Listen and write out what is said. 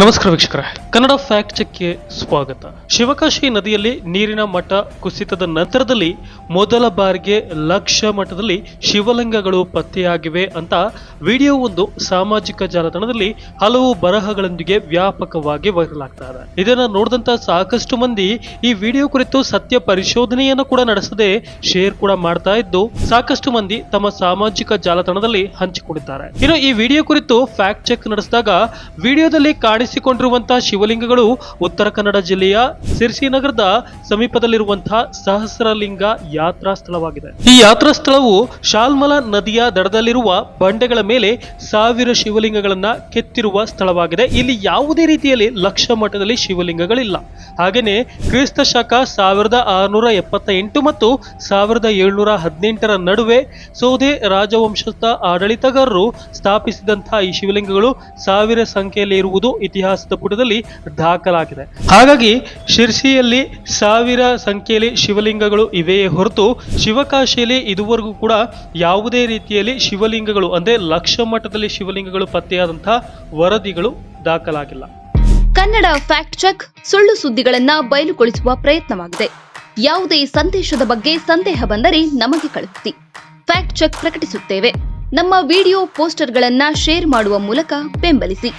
ನಮಸ್ಕಾರ ವೀಕ್ಷಕರೇ. ಕನ್ನಡ ಫ್ಯಾಕ್ಟ್ ಚೆಕ್ಗೆ ಸ್ವಾಗತ. ಶಿವಕಾಶಿ ನದಿಯಲ್ಲಿ ನೀರಿನ ಮಟ್ಟ ಕುಸಿತದ ನಂತರದಲ್ಲಿ ಮೊದಲ ಬಾರಿಗೆ ಲಕ್ಷ ಮಟ್ಟದಲ್ಲಿ ಶಿವಲಿಂಗಗಳು ಪತ್ತೆಯಾಗಿವೆ ಅಂತ ವಿಡಿಯೋ ಒಂದು ಸಾಮಾಜಿಕ ಜಾಲತಾಣದಲ್ಲಿ ಹಲವು ಬರಹಗಳೊಂದಿಗೆ ವ್ಯಾಪಕವಾಗಿ ವೈರಲ್ ಆಗ್ತಾ ಇದೆ. ಇದನ್ನ ನೋಡಿದಂತ ಸಾಕಷ್ಟು ಮಂದಿ ಈ ವಿಡಿಯೋ ಕುರಿತು ಸತ್ಯ ಪರಿಶೋಧನೆಯನ್ನು ಕೂಡ ನಡೆಸದೆ ಶೇರ್ ಕೂಡ ಮಾಡ್ತಾ ಇದ್ದು, ಸಾಕಷ್ಟು ಮಂದಿ ತಮ್ಮ ಸಾಮಾಜಿಕ ಜಾಲತಾಣದಲ್ಲಿ ಹಂಚಿಕೊಂಡಿದ್ದಾರೆ. ಇನ್ನು ಈ ವಿಡಿಯೋ ಕುರಿತು ಫ್ಯಾಕ್ಟ್ ಚೆಕ್ ನಡೆಸಿದಾಗ ವಿಡಿಯೋದಲ್ಲಿ ಕಾಣಿಸಿಕೊಂಡಿರುವಂತಹ ಶಿವಲಿಂಗಗಳು ಉತ್ತರ ಕನ್ನಡ ಜಿಲ್ಲೆಯ ಸಿರ್ಸಿ ನಗರದ ಸಮೀಪದಲ್ಲಿರುವಂತಹ ಸಹಸ್ರಲಿಂಗ ಯಾತ್ರಾ ಸ್ಥಳವಾಗಿದೆ. ಈ ಯಾತ್ರಾ ಸ್ಥಳವು ಶಾಲ್ಮಲ ನದಿಯ ದಡದಲ್ಲಿರುವ ಬಂಡೆಗಳ ಮೇಲೆ ಸಾವಿರ ಶಿವಲಿಂಗಗಳನ್ನ ಕೆತ್ತಿರುವ ಸ್ಥಳವಾಗಿದೆ. ಇಲ್ಲಿ ಯಾವುದೇ ರೀತಿಯಲ್ಲಿ ಲಕ್ಷ ಮಟ್ಟದಲ್ಲಿ ಶಿವಲಿಂಗಗಳಿಲ್ಲ. ಹಾಗೆಯೇ ಕ್ರಿಸ್ತ ಶಕ ಸಾವಿರದ ಆರುನೂರ ಎಪ್ಪತ್ತ ಎಂಟು ಮತ್ತು ಸಾವಿರದ ಏಳ್ನೂರ ಹದಿನೆಂಟರ ನಡುವೆ ಸೌದೆ ರಾಜವಂಶದ ಆಡಳಿತಗಾರರು ಸ್ಥಾಪಿಸಿದಂತಹ ಈ ಶಿವಲಿಂಗಗಳು ಸಾವಿರ ಸಂಖ್ಯೆಯಲ್ಲಿ ಇರುವುದು ಇತಿಹಾಸದ ಪುಟದಲ್ಲಿ ದಾಖಲಾಗಿದೆ. ಹಾಗಾಗಿ ಶಿರ್ಸಿಯಲ್ಲಿ ಸಾವಿರ ಸಂಖ್ಯೆಯಲ್ಲಿ ಶಿವಲಿಂಗಗಳು ಇವೆಯೇ ಹೊರತು ಶಿವಕಾಶಿಯಲ್ಲಿ ಇದುವರೆಗೂ ಕೂಡ ಯಾವುದೇ ರೀತಿಯಲ್ಲಿ ಶಿವಲಿಂಗಗಳು ಅಂದರೆ ಲಕ್ಷ ಮಟ್ಟದಲ್ಲಿ ಶಿವಲಿಂಗಗಳು ಪತ್ತೆಯಾದಂತಹ ವರದಿಗಳು ದಾಖಲಾಗಿಲ್ಲ. ಕನ್ನಡ ಫ್ಯಾಕ್ಟ್ ಚೆಕ್ ಸುಳ್ಳು ಸುದ್ದಿಗಳನ್ನ ಬಯಲುಗೊಳಿಸುವ ಪ್ರಯತ್ನವಾಗಿದೆ. ಯಾವುದೇ ಸಂದೇಶದ ಬಗ್ಗೆ ಸಂದೇಹ ಬಂದರೆ ನಮಗೆ ಕಳುಹಿಸಿ. ಫ್ಯಾಕ್ಟ್ ಚೆಕ್ ಪ್ರಕಟಿಸುತ್ತೇವೆ. ನಮ್ಮ ವಿಡಿಯೋ ಪೋಸ್ಟರ್ಗಳನ್ನ ಶೇರ್ ಮಾಡುವ ಮೂಲಕ ಬೆಂಬಲಿಸಿ.